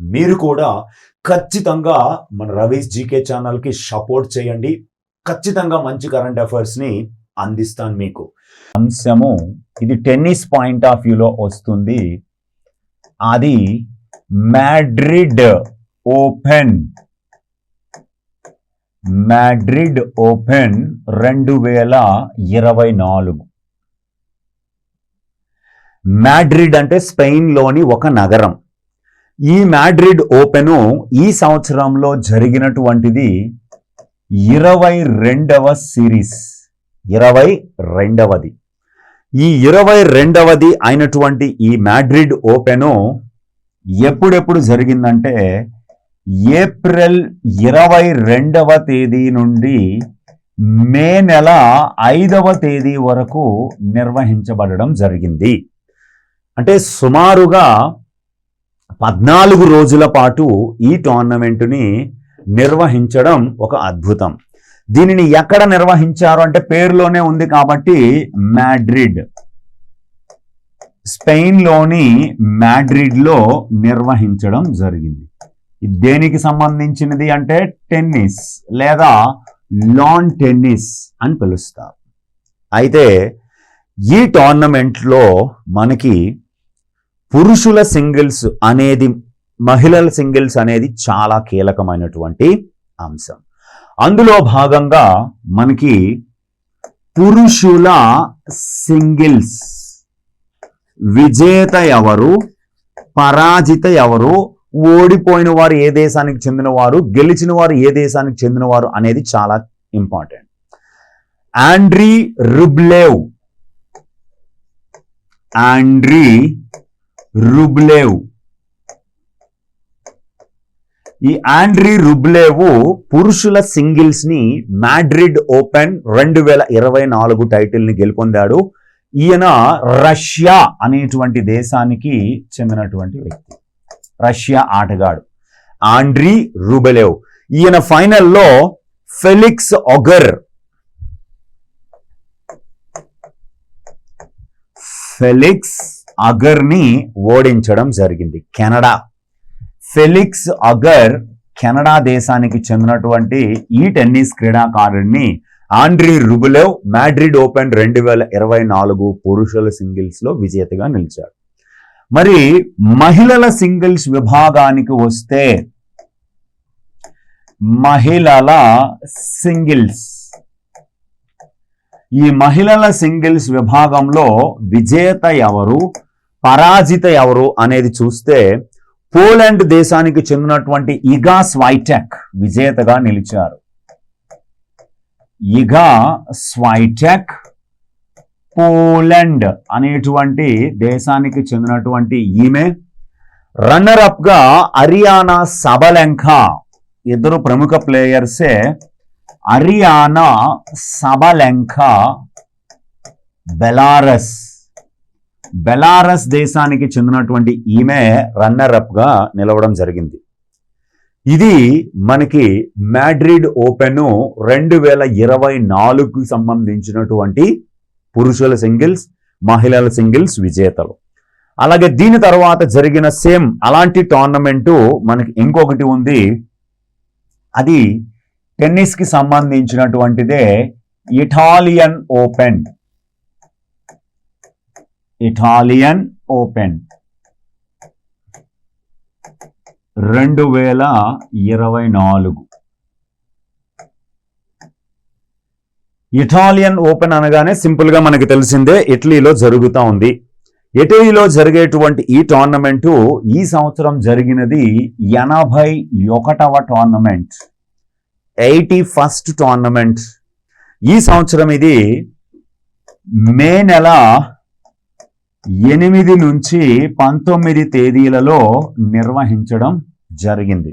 మీరు కూడా ఖచ్చితంగా మన రవీస్ జీకే ఛానల్కి సపోర్ట్ చేయండి. ఖచ్చితంగా మంచి కరెంట్ అఫైర్స్ని అందిస్తాను మీకు. అంశము ఇది టెన్నిస్ పాయింట్ ఆఫ్ వ్యూలో వస్తుంది. అది మ్యాడ్రిడ్ ఓపెన్. మ్యాడ్రిడ్ ఓపెన్ రెండు వేల ఇరవై నాలుగు. మ్యాడ్రిడ్ అంటే స్పెయిన్లోని ఒక నగరం. ఈ మ్యాడ్రిడ్ ఓపెను ఈ సంవత్సరంలో జరిగినటువంటిది ఇరవై రెండవ సిరీస్. ఇరవై రెండవది. ఈ ఇరవై రెండవది అయినటువంటి ఈ మ్యాడ్రిడ్ ఓపెను ఎప్పుడెప్పుడు జరిగిందంటే ఏప్రిల్ ఇరవై రెండవ తేదీ నుండి మే నెల ఐదవ తేదీ వరకు నిర్వహించబడడం జరిగింది. అంటే సుమారుగా పద్నాలుగు రోజుల పాటు ఈ టోర్నమెంటుని నిర్వహించడం ఒక అద్భుతం. దీనిని ఎక్కడ నిర్వహించారు అంటే పేరులోనే ఉంది కాబట్టి మ్యాడ్రిడ్ స్పెయిన్లోని మ్యాడ్రిడ్లో నిర్వహించడం జరిగింది. ఇది దేనికి సంబంధించినది అంటే టెన్నిస్ లేదా లాన్ టెన్నిస్ అని పిలుస్తారు. అయితే ఈ టోర్నమెంట్లో మనకి పురుషుల సింగిల్స్ అనేది మహిళల సింగిల్స్ అనేది చాలా కీలకమైనటువంటి అంశం. అందులో భాగంగా మనకి పురుషుల సింగిల్స్. విజేత ఎవరు? పరాజిత ఎవరు? ఓడిపోయిన వారు ఏ దేశానికి చెందినవారు? గెలిచిన వారు ఏ దేశానికి చెందినవారు అనేది చాలా important. Andrey Rublev. Andrey Rublev. ఈ ఆండ్రీ రుబ్లేవు పురుషుల సింగిల్స్ని మాడ్రిడ్ ఓపెన్ రెండు వేల ఇరవై నాలుగు టైటిల్ని గెలుపొందాడు. ఈయన రష్యా అనేటువంటి దేశానికి చెందినటువంటి వ్యక్తి. రష్యా ఆటగాడు. Andrey Rublev. ఈయన ఫైనల్లో ఫెలిక్స్ ఒగర్. ఫెలిక్స్ అగర్ని ఓడించడం జరిగింది. కెనడా. ఫెలిక్స్ అగర్ కెనడా దేశానికి చెందినటువంటి ఈ టెన్నిస్ క్రీడాకారుడిని ఆండ్రీ రుబులెవ్ మ్యాడ్రిడ్ ఓపెన్ రెండు వేల ఇరవై నాలుగు పురుషుల సింగిల్స్లో విజేతగా నిలిచాడు. మరి మహిళల సింగిల్స్ విభాగానికి వస్తే మహిళల సింగిల్స్ ఈ మహిళల సింగిల్స్ విభాగంలో విజేత ఎవరు పరాజిత ఎవరు అనేది చూస్తే పోలాండ్ దేశానికి చెందినటువంటి ఇగా స్వైటెక్ విజేతగా నిలిచారు. ఇగా స్వైటెక్ పోలాండ్ అనేటువంటి దేశానికి చెందినటువంటి ఈమె రన్నర్ అప్గా అరియానా సబలెంకా ఇద్దరు ప్రముఖ ప్లేయర్సే అరియానా సబలెంక బెలారస్. బెలారస్ దేశానికి చెందినటువంటి ఈమె రన్నర్ నిలవడం జరిగింది. ఇది మనకి మ్యాడ్రిడ్ ఓపెన్ రెండు వేల ఇరవై నాలుగుకి సంబంధించినటువంటి పురుషుల సింగిల్స్ మహిళల సింగిల్స్ విజేతలు. అలాగే దీని తర్వాత జరిగిన సేమ్ అలాంటి టోర్నమెంటు మనకి ఇంకొకటి ఉంది. అది టెన్నిస్కి సంబంధించినటువంటిదే ఇటాలియన్ ఓపెన్. Italian Open. రెండు వేల ఇరవై నాలుగు. ఇటాలియన్ ఓపెన్ అనగానే సింపుల్గా మనకి తెలిసిందే ఇటలీలో జరుగుతూ ఉంది. ఇటలీలో జరిగేటువంటి ఈ టోర్నమెంటు ఈ సంవత్సరం జరిగినది ఎనభై ఒకటవ టోర్నమెంట్. Eighty first tournament. ఈ సంవత్సరం ఇది మే నెల ఎనిమిది నుంచి పంతొమ్మిది తేదీలలో నిర్వహించడం జరిగింది.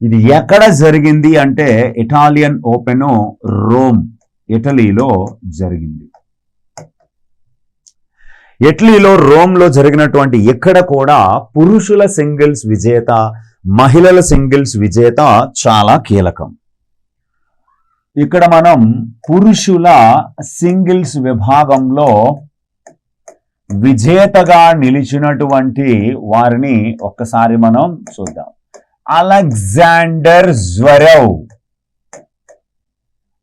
ఇది ఎక్కడ జరిగింది అంటే ఇటాలియన్ ఓపెన్ రోమ్ ఇటలీలో జరిగింది. ఇటలీలో రోమ్లో జరిగినటువంటి ఎక్కడ కూడా పురుషుల సింగిల్స్ విజేత మహిళల సింగిల్స్ విజేత చాలా కీలకం. ఇక్కడ మనం పురుషుల సింగిల్స్ విభాగంలో విజేతగా నిలిచినటువంటి వారిని ఒక్కసారి మనం చూద్దాం. అలెగ్జాండర్ జ్వరవ్.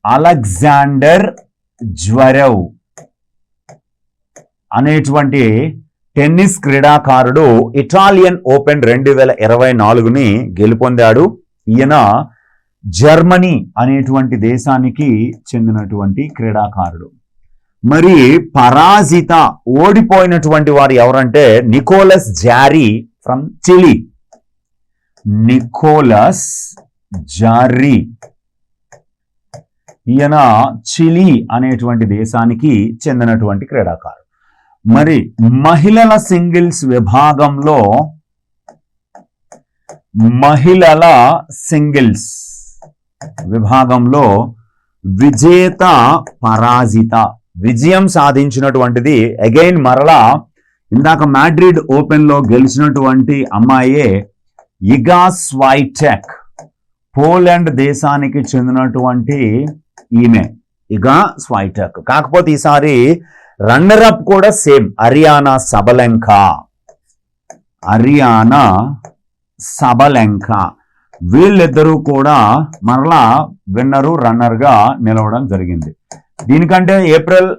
అలెగ్జాండర్ జ్వరవ్ అనేటువంటి టెన్నిస్ క్రీడాకారుడు ఇటాలియన్ ఓపెన్ రెండు వేల ఇరవై నాలుగుని గెలుపొందాడు. ఈయన జర్మనీ అనేటువంటి దేశానికి చెందినటువంటి క్రీడాకారుడు. మరి పరాజిత ఓడిపోయినటువంటి వారు ఎవరంటే నికోలస్ జారీ ఫ్రమ్ చిలీ. నికోలస్ జారీ. ఈయన చిలీ అనేటువంటి దేశానికి చెందినటువంటి క్రీడాకారుడు. మరి మహిళల సింగిల్స్ విభాగంలో మహిళల సింగిల్స్ విభాగంలో విజేత పరాజిత. విజయం సాధించినటువంటిది అగైన్ మరలా ఇందాక మాడ్రిడ్ ఓపెన్లో గెలిచినటువంటి అమ్మాయే ఇగా స్వైటెక్ పోలాండ్ దేశానికి చెందినటువంటి ఈమె ఇగా స్వైటెక్. కాకపోతే ఈసారి రన్నర్ అప్ కూడా same Aryna Sabalenka. Aryna Sabalenka. వీళ్ళిద్దరూ కూడా మరలా విన్నరు రన్నర్గా నిలవడం జరిగింది. దీనికంటే ఏప్రిల్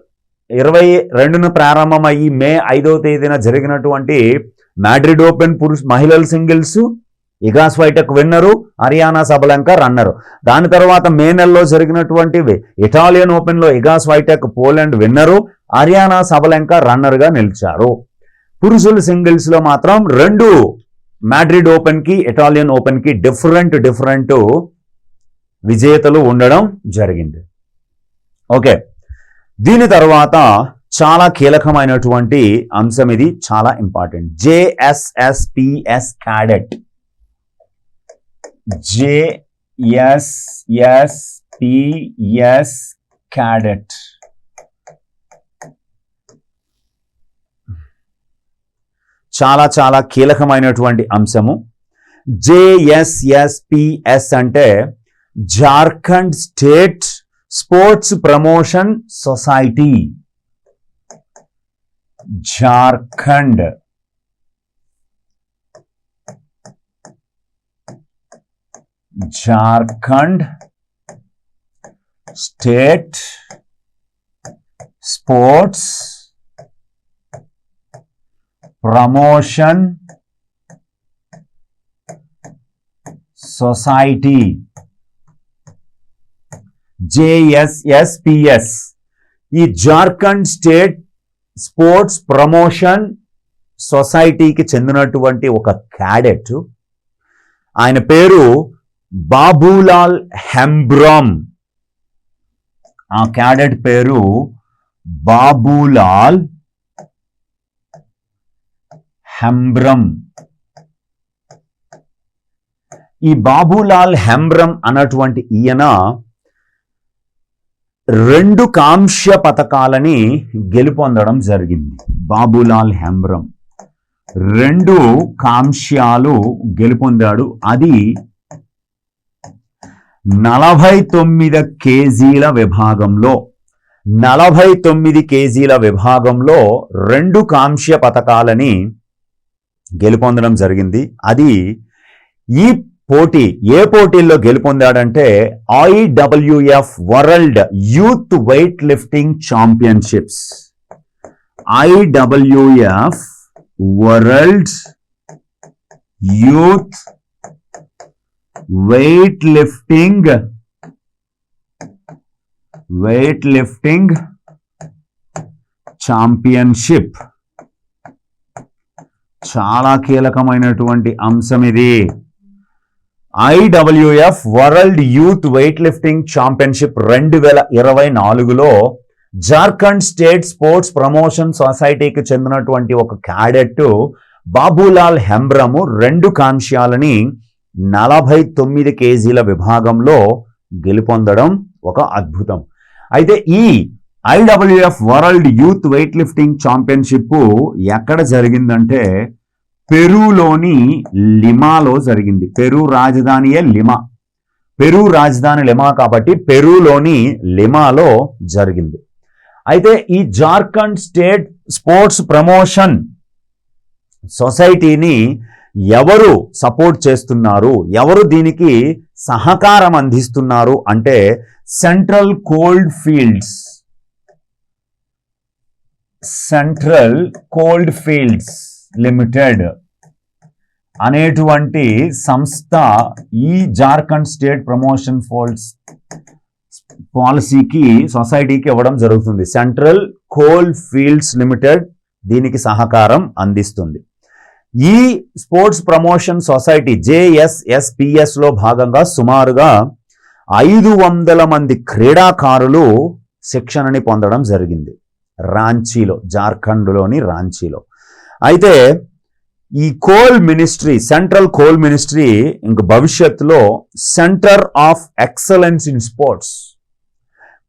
ఇరవై రెండున ప్రారంభమయ్యి మే ఐదవ తేదీన జరిగినటువంటి మ్యాడ్రిడ్ ఓపెన్ పురుష మహిళల singles Iga Swiatek winner Aryna Sabalenka runner. దాని తర్వాత మే నెలలో జరిగినటువంటి ఇటాలియన్ ఓపెన్లో Iga Swiatek Poland winner Aryna Sabalenka రన్నర్గా నిలిచారు. పురుషుల సింగిల్స్లో మాత్రం రెండు మాడ్రిడ్ ఓపెన్కి ఇటాలియన్ ఓపెన్కి డిఫరెంట్ డిఫరెంట్ విజేతలు ఉండడం జరిగింది. ఓకే దీని తర్వాత చాలా కీలకమైనటువంటి అంశం ఇది చాలా important JSSPS cadet JSSPS cadet చాలా చాలా కీలకమైనటువంటి అంశము. జేఎస్ఎస్పిఎస్ అంటే Jharkhand state sports promotion society. Jharkhand. Jharkhand state sports promotion society. JSSPS. ఈ జార్ఖండ్ స్టేట్ స్పోర్ట్స్ ప్రమోషన్ సొసైటీకి చెందినటువంటి ఒక క్యాడెట్. ఆయన పేరు బాబులాల్ హెంబ్రామ్. ఆ క్యాడెట్ పేరు బాబులాల్ హెంబ్రమ్ ఈ బాబులాల్ హెంబ్రమ్ అన్నటువంటి ఈయన రెండు కాంస్య పథకాలని గెలుపొందడం జరిగింది. బాబులాల్ హెంబ్రమ్ రెండు కాంస్యాలు గెలుపొందాడు. అది నలభై తొమ్మిది కేజీల విభాగంలో నలభై తొమ్మిది కేజీల విభాగంలో రెండు కాంస్య పథకాలని గెలుపొందడం జరిగింది. అది ఈ పోటీ ఏ పోటీల్లో గెలుపొందాడంటే IWF world youth weightlifting championships. IWF world youth weightlifting weightlifting championship. చాలా కీలకమైనటువంటి అంశం ఇది. IWF world youth weightlifting championship రెండు వేల ఇరవై నాలుగులో జార్ఖండ్ స్టేట్ స్పోర్ట్స్ ప్రమోషన్ సొసైటీకి చెందినటువంటి ఒక క్యాడెట్ బాబులాల్ హెంబ్రము రెండు కాంస్యాలని నలభై తొమ్మిది కేజీల విభాగంలో గెలుపొందడం ఒక అద్భుతం. అయితే ఈ IWF world youth weightlifting championship ఎక్కడ జరిగిందంటే పెరూలోని లిమాలో జరిగింది. పెరు రాజధానియే లిమా. పెరు రాజధాని లిమా కాబట్టి పెరూలోని లిమాలో జరిగింది. అయితే ఈ జార్ఖండ్ స్టేట్ స్పోర్ట్స్ ప్రమోషన్ సొసైటీని ఎవరు సపోర్ట్ చేస్తున్నారు? ఎవరు దీనికి సహకారం అందిస్తున్నారు? అంటే central coalfields. Central coalfields limited అనేటువంటి సంస్థ ఈ జార్ఖండ్ స్టేట్ ప్రమోషన్ ఫోల్డ్స్ పాలసీకి సొసైటీకి ఇవ్వడం జరుగుతుంది. సెంట్రల్ కోల్ ఫీల్డ్స్ లిమిటెడ్ దీనికి సహకారం అందిస్తుంది. ఈ స్పోర్ట్స్ ప్రమోషన్ సొసైటీ జేఎస్ఎస్పిఎస్లో భాగంగా సుమారుగా ఐదు వందల మంది క్రీడాకారులు శిక్షణని పొందడం జరిగింది. రాంచీలో జార్ఖండ్లోని రాంచీలో. అయితే ఈ coal ministry central coal ministry ఇంక భవిష్యత్తులో centre of excellence in sports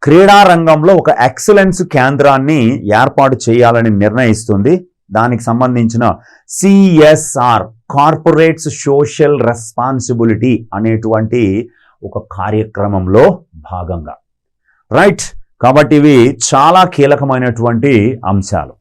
క్రీడా రంగంలో ఒక ఎక్సలెన్స్ కేంద్రాన్ని ఏర్పాటు చేయాలని నిర్ణయిస్తుంది. దానికి సంబంధించిన సిఎస్ఆర్ కార్పొరేట్స్ సోషల్ రెస్పాన్సిబిలిటీ అనేటువంటి ఒక కార్యక్రమంలో భాగంగా. రైట్? కాబట్టి ఇవి చాలా కీలకమైనటువంటి అంశాలు.